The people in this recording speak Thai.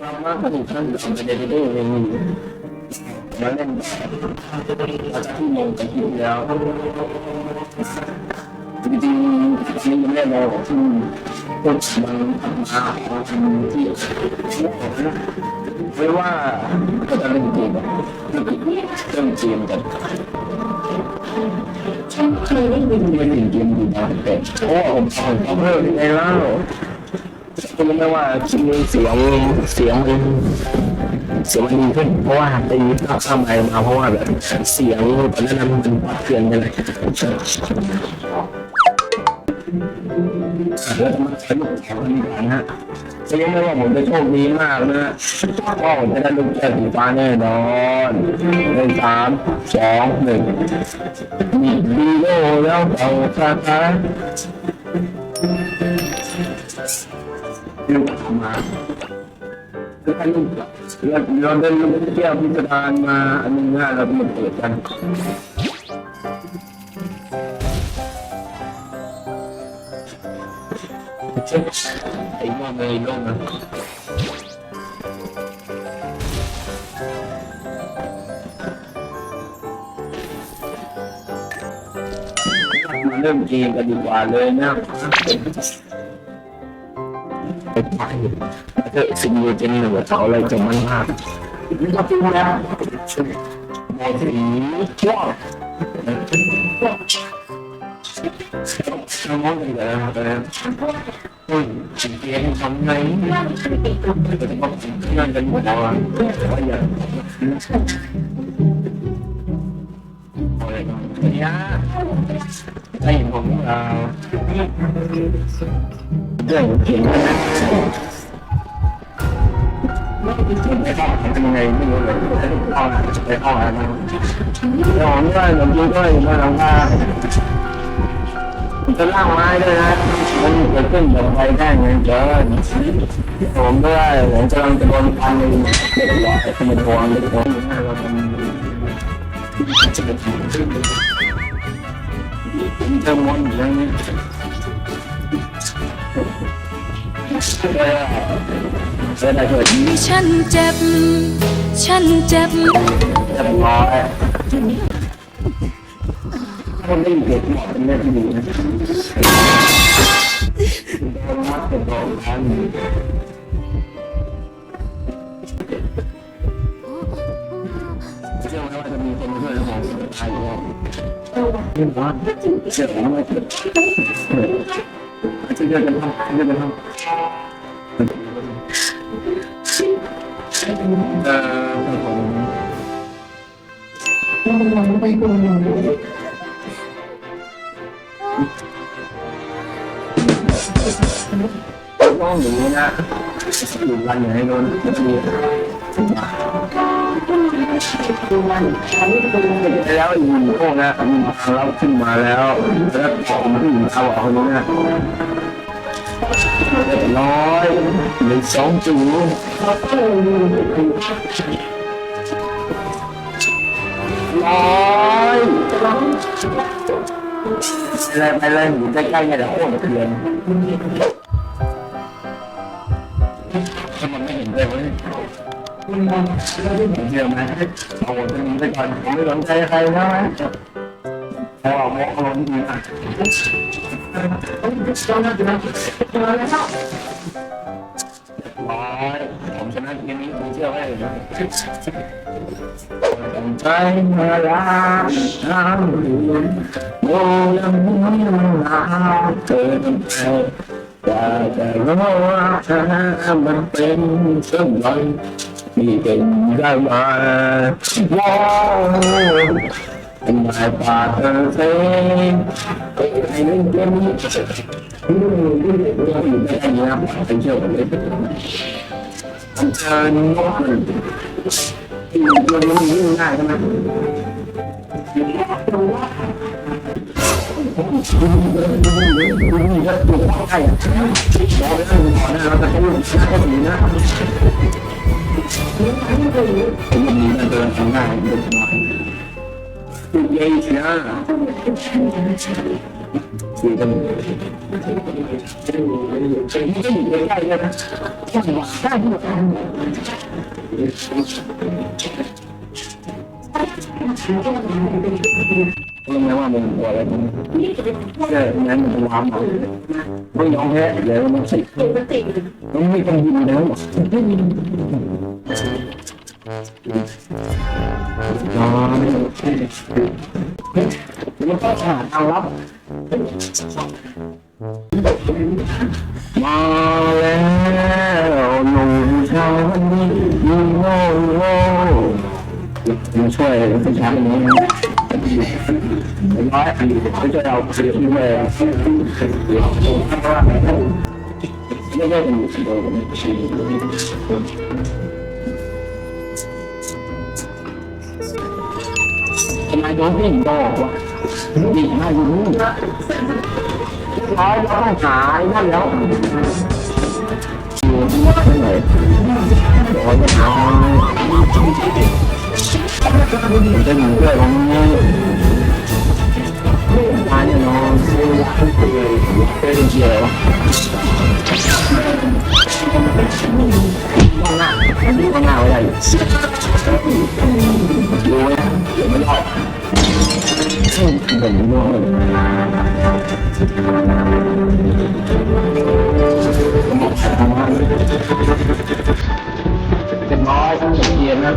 ความว่าสนุกสนานประเด็นที่ยังมีมาเล่นเราจะที่มงกันที่แล้วจริงๆนี่ยังไม่รอที่พวกมันมาที่ไม่ว่าก็จะเล่นเกมเล่นเกมกันฉันเคยได้ยินไม่เล่นเกมดีนะแต่โอ้ผมผมเพิ่มยังไงแล้วก็ไม่ว่าจะมีเสียงเสียงเสียงมันดีขึ้น เพราะว่าตีข้ามไปมาเพราะว่าแบบเสียงตอนนั้นมันวัดเกินไปเลยแล้วมันสนุกแถวนี้กันฮะจะยังไม่ว่าผมจะโชคดีมากนะก็ผมจะได้ลูกแก้วสีฟ้าแน่นอนในสามสองหนึ่งมีดีโลแล้วเอาคาถา ลูกมาแล้วลูกเราเราได้ลูกแก้วพิสดารมาอันนึงนะเราก็มาเปิดกันไอ้ว่าไม่ลงนะมาเริ่มเกมกันดีกว่าเลยนะ ไปไปถ้าสิ่งนี้เป็นหนึ่งเขาอะไรจะมันมากนี่ก็พูดแล้วมองสีช่วงเรามองกันเลยนะอืมจริงๆทำไงก็จะต้องงานกันหมดแล้วอะว่าอย่าอะไรกันเนี่ยไอ้ผมเอ่อ เรื่องเขียนกันนะไม่ต้องทำยังไงไม่รู้เลยเข้าไปเข้าอะไรมาเดี๋ยวผมด้วยผมยิงด้วยมาหลังคาจะล่างไม้ด้วยนะ มันจะขึ้นแบบไปได้เงินเกินผมด้วยผมกำลังจะโดนพันหนึ่งเด็กหล่อไอ้คนมทวงเด็กหล่อหน้าเราทำจะเป็นทีมขึ้นเธอมอนอยู่อย่างนี้ เสียดายเกิดฉันเจ็บ ฉันเจ็บเรียบร้อยคนได้เกิดหมดเป็นเรื่องที่ดีนะโดนมัดเป็นสองพันเชื่อไหมว่าจะมีคนมาช่วยเราสุดท้ายแล้วเรื่องว่าเชื่อผมว่าจะเชื่อกันทำเชื่อกันทำ เอ่อผมไปดูน้องหนูนะอยู่รันอย่างให้โดนมีดูมันฉันดูมันแล้วอีกหนึ่พวกนะมีพลังขึ้นมาแล้ว แล้วผมผู้หญิงเอาเอาคนนี้นะ ร้อยหนึ่งสองจูร้อยจะร้องไปเลยไปเลยอยู่ใกล้ๆเนี่ยเดี๋ยวโค่นเถื่อนถ้ามันไม่เห็นเลยเว้ยมันมันผมเชื่อไหมเอาหมดตรงนี้ไปก่อนไม่สนใจใครแลงดีอะจะม ผมชนะเกมนี้ผมเชื่อไว้เลยนะผมใจมาลาน้ำดื่มโอ้ยังไม่ลาเธอต้องไปอยากจะรู้ว่าเธอมันเป็นเช่นไรมีเป็นได้มาว้าว เป็นนายป่าเธอเซ่ไอ้เรื่งเกมนี้อืมเราอยู่ในอันนี้นะเป็นเชื่อผมเลยมันเจอนกมันมันมันยิ่งง่ายใช่ไหมนี่ก็ตัวใกล้อะบอกเลยนะก่อนนะเราจะต้องแค่นี้นะผมมีนเดินทางง่ายเดินทาง ง่ายตัวใหญ่เชียวคุยกันไม่ได้อยู่ใกล้ๆเลยนะแค่หวังได้ที่หมดรู้ไหมว่ามึงตัวอะไรมึงเอองั้นมึงวางเอาไม่ยอมแพ้เดี๋ยวมันสิปกติมันไม่ต้องยินแล้ว หรอกอ๋อมันก็ขาดทางลับมาแล้วหนุ่มชาวนี้ยูโน่โน่มาช่วยผู้ชายคนนี้ร้อยไม่ช่วยเราช่วยไม่ได้ นทำไมโดนพี่บอกวะดีมากอยู่นู่นร้อยแล้วต้องหาไอ้นั่นแล้วอยู่ที่ไหนร้อยก็หาผมจะอยู่เพื่อนผมนี่มาเนี่ยน้องเป็นเกี่ยวต้องหน้าต้องหน้าไว้ได้ รู้ไหมเดี๋ยวไม่รอดเด็กน้อยเด็กน้อยต้องเกียรนะ